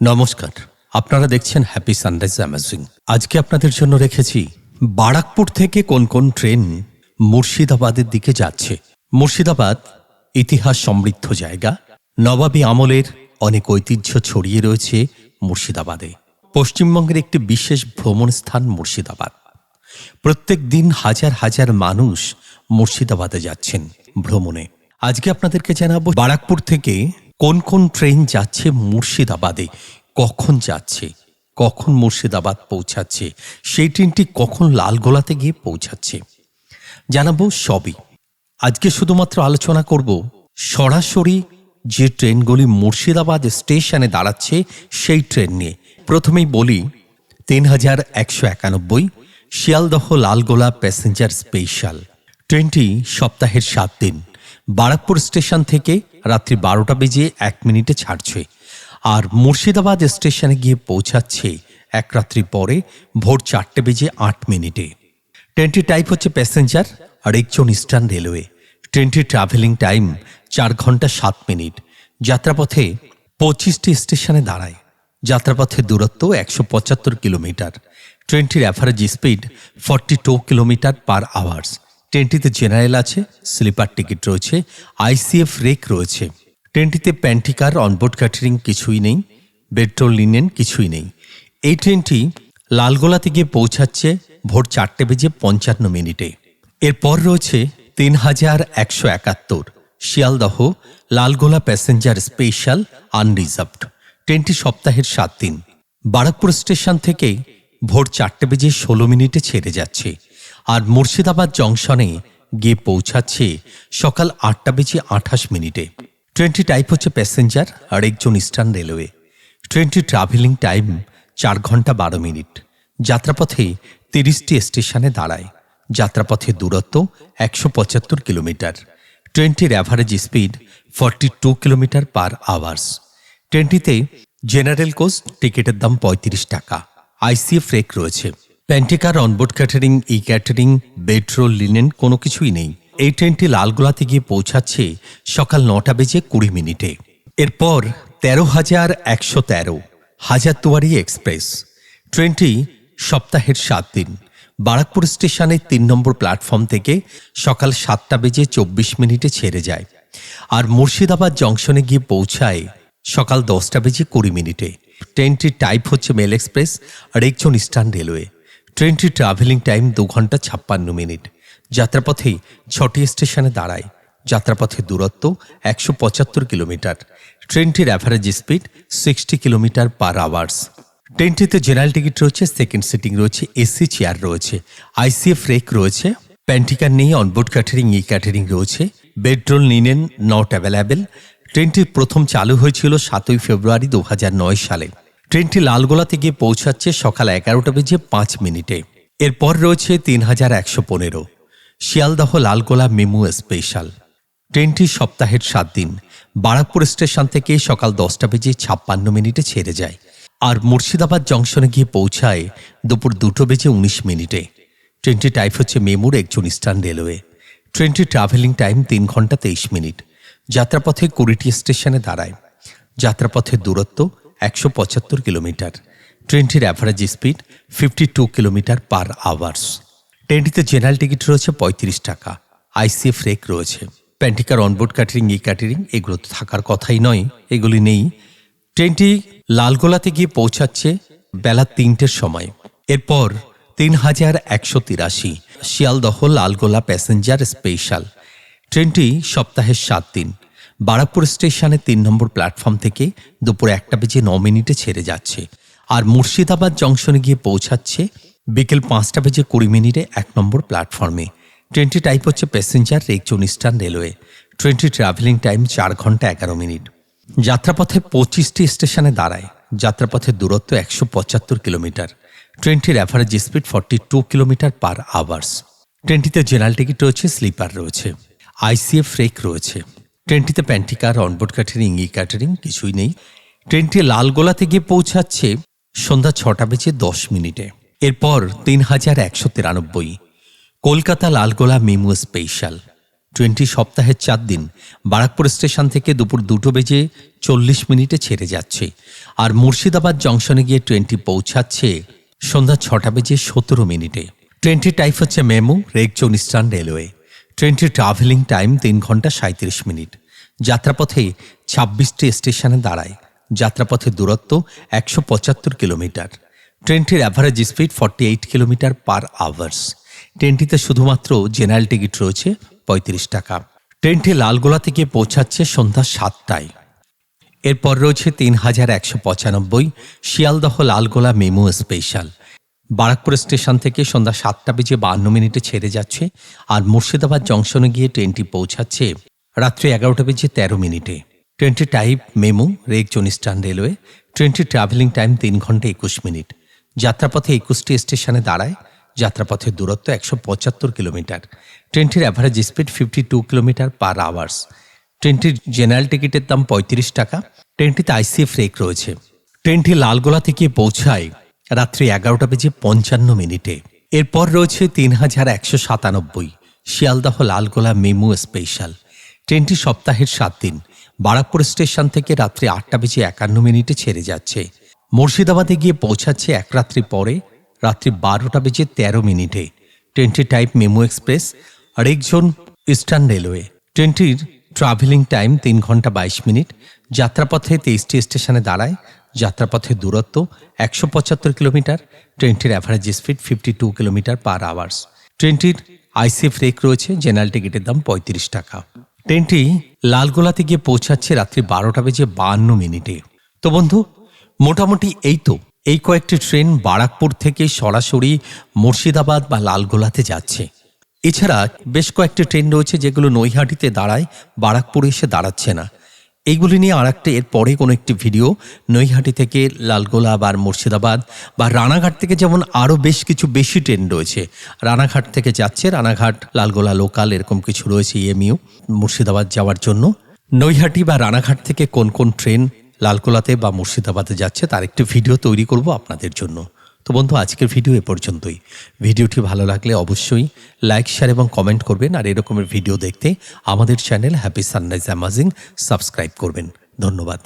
নমস্কার। আপনারা দেখছেন হ্যাপি সানরাইজ অ্যামাজিং আজকে আপনাদের জন্য রেখেছি বারাকপুর থেকে কোন কোন ট্রেন মুর্শিদাবাদের দিকে যাচ্ছে। মুর্শিদাবাদ ইতিহাস সমৃদ্ধ জায়গা। নবাবী আমলের অনেক ঐতিহ্য ছড়িয়ে রয়েছে মুর্শিদাবাদে। পশ্চিমবঙ্গের একটি বিশেষ ভ্রমণ স্থান মুর্শিদাবাদ। প্রত্যেক দিন হাজার হাজার মানুষ মুর্শিদাবাদে যাচ্ছেন ভ্রমণে। আজকে আপনাদেরকে জানাব বারাকপুর থেকে কোন কোন ট্রেন যাচ্ছে মুর্শিদাবাদে? কখন যাচ্ছে? কখন মুর্শিদাবাদ পৌঁছাচ্ছে? সেই ট্রেনটি কখন লালগোলাতে গিয়ে পৌঁছাচ্ছে? জানাব সবই। আজকে শুধুমাত্র আলোচনা করব সরাসরি যে ট্রেনগুলি মুর্শিদাবাদ স্টেশনে দাঁড়াচ্ছে সেই ট্রেন নিয়ে। প্রথমেই বলি, তিন হাজার একশো একানব্বই শিয়ালদহ লালগোলা প্যাসেঞ্জার স্পেশাল। ট্রেনটি সপ্তাহের সাত দিন। বারাকপুর স্টেশন থেকে রাত্রি বারোটা বেজে এক মিনিটে ছাড়ছে। আর মুর্শিদাবাদ স্টেশনে গিয়ে পৌঁছাচ্ছে এক রাত্রি পরে ভোর চারটে বেজে আট মিনিটে। ট্রেনটির টাইপ হচ্ছে প্যাসেঞ্জার আর একজন ইস্টার্ন রেলওয়ে ট্রেনটির ট্রাভেলিং টাইম চার ঘণ্টা সাত মিনিট। যাত্রাপথে পঁচিশটি স্টেশনে দাঁড়ায়। যাত্রাপথের দূরত্ব একশো পঁচাত্তর কিলোমিটার। ট্রেনটির average speed forty two kilometre per hours ট্রেনটিতে general আছে, স্লিপার টিকিট রয়েছে, আইসিএফ রেক রয়েছে। ট্রেনটিতে প্যান্টিকার অনবোর্ড ক্যাটারিং কিছুই নেই পেট্রোল লিনেন কিছুই নেই। এই ট্রেনটি লালগোলাতে গিয়ে পৌঁছাচ্ছে ভোর চারটে বেজে পঞ্চান্ন মিনিটে। এরপর রয়েছে তিন হাজার একশো একাত্তর, Sealdah, Lalgola passenger special, unreserved. ট্রেনটি সপ্তাহের সাত দিন। বারাকপুর স্টেশন থেকে ভোর চারটে বেজে ষোলো মিনিটে ছেড়ে যাচ্ছে। আর মুর্শিদাবাদ জংশনে গিয়ে পৌঁছাচ্ছে সকাল আটটা বেজে আঠাশ মিনিটে। ট্রেনটি টাইপ হচ্ছে প্যাসেঞ্জার আর একজন ইস্টার্ন রেলওয়ে ট্রেনটির ট্রাভেলিং টাইম চার ঘণ্টা বারো মিনিট। যাত্রাপথে তিরিশটি স্টেশনে দাঁড়ায়। যাত্রাপথের দূরত্ব একশো পঁচাত্তর কিলোমিটার। ট্রেনটির average speed forty two kilometre per hours ট্রেনটিতে general coach টিকিটের দাম পঁয়ত্রিশ টাকা। আইসিএফ রেক রয়েছে। Pantry car onboard catering e catering bedroll linen কোনো কিছুই নেই। এই ট্রেনটি লালগোলাতে গিয়ে পৌঁছাচ্ছে সকাল নটা বেজে কুড়ি মিনিটে। এরপর তেরো হাজার একশো তেরো, হাজারদুয়ারি এক্সপ্রেস। ট্রেনটি সপ্তাহের সাত দিন। বারাকপুর স্টেশনের তিন নম্বর প্ল্যাটফর্ম থেকে সকাল সাতটা বেজে চব্বিশ মিনিটে ছেড়ে যায়। আর মুর্শিদাবাদ জংশনে গিয়ে পৌঁছায় সকাল দশটা বেজে কুড়ি মিনিটে। ট্রেনটির টাইপ হচ্ছে মেল এক্সপ্রেস আর একজন ইস্টার্ন রেলওয়ে। ট্রেনটির ট্রাভেলিং টাইম দু ঘণ্টা ছাপ্পান্ন মিনিট। যাত্রাপথে ছটি স্টেশনে দাঁড়ায়। যাত্রাপথের দূরত্ব একশো পঁচাত্তর কিলোমিটার। ট্রেনটির average speed sixty kilometre per hours ট্রেনটিতে general ticket রয়েছে সেকেন্ড সিটিং রয়েছে এসি চেয়ার রয়েছে আইসিএফ রেক রয়েছে প্যান্টিকার নেই অনবোর্ড ক্যাটারিং ই ক্যাটারিং রয়েছে বেডরোল নিনেন নট অ্যাভেলেবেল ট্রেনটি প্রথম চালু হয়েছিল সাতই ফেব্রুয়ারি দু হাজার নয় সালে। ট্রেনটি লালগোলাতে গিয়ে পৌঁছাচ্ছে সকাল এগারোটা বেজে পাঁচ মিনিটে। এরপর রয়েছে তিন হাজার একশো পনেরো। Sealdah Lalgola MEMU special. ট্রেনটি সপ্তাহের সাত দিন। বারাকপুর স্টেশন থেকে সকাল দশটা বেজে ছাপ্পান্ন মিনিটে ছেড়ে যায়। আর মুর্শিদাবাদ জংশনে গিয়ে পৌঁছায় দুপুর দুটো বেজে উনিশ মিনিটে। ট্রেনটি টাইপ হচ্ছে মেমুর একজন ইস্টার্ন রেলওয়ে। ট্রেনটির ট্রাভেলিং টাইম তিন ঘণ্টা তেইশ মিনিট। যাত্রাপথে কুড়িটি স্টেশনে দাঁড়ায়। যাত্রাপথের দূরত্ব একশো পঁচাত্তর কিলোমিটার। ট্রেনটির average speed fifty two kilometre per hours ট্রেনটিতে general ticket রয়েছে পঁয়ত্রিশ টাকা। আইসিএফ রেক রয়েছে। Pantry car onboard catering e catering এগুলো তো থাকার কথাই নয়, এগুলি নেই। ট্রেনটি লালগোলাতে গিয়ে পৌঁছাচ্ছে বেলা তিনটের সময়। এরপর তিন হাজার একশো তিরাশি শিয়ালদহ লালগোলা প্যাসেঞ্জার স্পেশাল ট্রেনটি সপ্তাহের সাত দিন। বারাকপুর স্টেশনে তিন নম্বর প্ল্যাটফর্ম থেকে দুপুর একটা বেজে ন মিনিটে ছেড়ে যাচ্ছে। আর মুর্শিদাবাদ জংশনে গিয়ে পৌঁছাচ্ছে বিকেল পাঁচটা বেজে কুড়ি মিনিটে এক নম্বর প্ল্যাটফর্মে। ট্রেনটি টাইপ হচ্ছে প্যাসেঞ্জার রেকজন ইস্টার্ন রেলওয়ে ট্রেনটি ট্রাভেলিং টাইম চার ঘণ্টা এগারো মিনিট। যাত্রাপথে পঁচিশটি স্টেশনে দাঁড়ায়। যাত্রাপথের দূরত্ব একশো পঁচাত্তর কিলোমিটার। ট্রেনটির average speed forty two kilometre per hours ট্রেনটিতে general ticket রয়েছে স্লিপার রয়েছে। আইসিএফ রেক রয়েছে। ট্রেনটিতে pantry car onboard catering e catering কিছুই নেই। ট্রেনটি লালগোলাতে গিয়ে পৌঁছাচ্ছে সন্ধ্যা ছটা বেজে দশ মিনিটে। এরপর তিন হাজার একশো তিরানব্বই, কলকাতা লালগোলা মেমু স্পেশাল। ট্রেনটি সপ্তাহের চার দিন, বারাকপুর স্টেশন থেকে দুপুর দুটো বেজে চল্লিশ মিনিটে ছেড়ে যাচ্ছে। আর মুর্শিদাবাদ জংশনে গিয়ে ট্রেনটি পৌঁছাচ্ছে সন্ধ্যা ছটা বেজে সতেরো মিনিটে। ট্রেনটির টাইপ হচ্ছে মেমু রেকজন ইস্টার্ন রেলওয়ে। ট্রেনটির ট্রাভেলিং টাইম তিন ঘণ্টা সাঁত্রিশ মিনিট। যাত্রাপথে ছাব্বিশটি স্টেশনে দাঁড়ায়। যাত্রাপথের দূরত্ব একশো পঁচাত্তর কিলোমিটার। ট্রেনটির average speed forty eight kilometre per hours ট্রেনটিতে শুধুমাত্র জেনারেল টিকিট রয়েছে পঁয়ত্রিশ টাকা। ট্রেনটি লালগোলা থেকে পৌঁছাচ্ছে সন্ধ্যা সাতটায়। এরপর রয়েছে তিন হাজার একশো পঁচানব্বই Sealdah Lalgola MEMU special. Barrackpore station থেকে সন্ধ্যা সাতটা বেজে বান্ন মিনিটে ছেড়ে যাচ্ছে আর মুর্শিদাবাদ জংশনে গিয়ে ট্রেনটি পৌঁছাচ্ছে রাত্রি এগারোটা বেজে তেরো মিনিটে। ট্রেনটি টাইপ, মেমু রেকজন ইস্টার্ন রেলওয়ে। ট্রেনটির ট্রাভেলিং টাইম তিন ঘণ্টা একুশ মিনিট। যাত্রাপথে একুশটি স্টেশনে দাঁড়ায়। যাত্রাপথের দূরত্ব একশো পঁচাত্তর কিলোমিটার। ট্রেনটির average speed fifty two kilometre per hours ট্রেনটির জেনারেল টিকিটের দাম পঁয়ত্রিশ টাকা। ট্রেনটিতে আইসিএফ রেক রয়েছে। ট্রেনটি লালগোলা থেকে পৌঁছায়। রাত্রি এগারোটা বেজে পঞ্চান্ন মিনিটে। এরপর রয়েছে তিন হাজার একশো সাতানব্বই। Sealdah Lalgola MEMU special. ট্রেনটি সপ্তাহের সাত দিন। বারাকপুর স্টেশন থেকে রাত্রি আটটা বেজে একান্ন মিনিটে ছেড়ে যাচ্ছে। মুর্শিদাবাদে গিয়ে পৌঁছাচ্ছে এক রাত্রি পরে, রাত্রি বারোটা বেজে তেরো মিনিটে। ট্রেনটি টাইপ মেমু এক্সপ্রেস আর একজন ইস্টার্ন রেলওয়ে। ট্রেনটির ট্রাভেলিং টাইম তিন ঘণ্টা বাইশ মিনিট। যাত্রাপথে তেইশটি স্টেশনে দাঁড়ায় যাত্রাপথের দূরত্ব একশো পঁচাত্তর কিলোমিটার, ট্রেনটির average speed fifty two kilometre per hours ট্রেনটির আইসিএফ রেক রয়েছে জেনারেল টিকিটের দাম পঁয়ত্রিশ টাকা। ট্রেনটি লালগোলাতে গিয়ে পৌঁছাচ্ছে রাত্রি বারোটা বেজে বাহান্ন মিনিটে। তো বন্ধু, মোটামুটি এই তো। এই কয়েকটি ট্রেন বারাকপুর থেকে সরাসরি মুর্শিদাবাদ বা লালগোলাতে যাচ্ছে। এছাড়া বেশ কয়েকটি ট্রেন রয়েছে যেগুলো নৈহাটিতে দাঁড়ায়, বারাকপুরে এসে দাঁড়াচ্ছে না। এইগুলি নিয়ে আর একটা এর পরে কোনো একটি ভিডিও নৈহাটি থেকে লালগোলা বা মুর্শিদাবাদ বা রানাঘাট থেকে যেমন আরও বেশ কিছু বেশি ট্রেন রয়েছে। রানাঘাট থেকে যাচ্ছে, রানাঘাট, লালগোলা লোকাল এরকম কিছু রয়েছে ইএমইউ মুর্শিদাবাদ যাওয়ার জন্য। নৈহাটি বা রানাঘাট থেকে কোন কোন ট্রেন লালগোলাতে বা মুর্শিদাবাদে যাচ্ছে তার একটি ভিডিও তৈরি করব আপনাদের জন্য। তো বন্ধু, আজকের ভিডিও এ পর্যন্তই। ভিডিওটি ভালো লাগলে অবশ্যই লাইক শেয়ার এবং কমেন্ট করবেন আর এরকমের ভিডিও দেখতে আমাদের channel Happy Sunrise Amazing subscribe করবেন। ধন্যবাদ।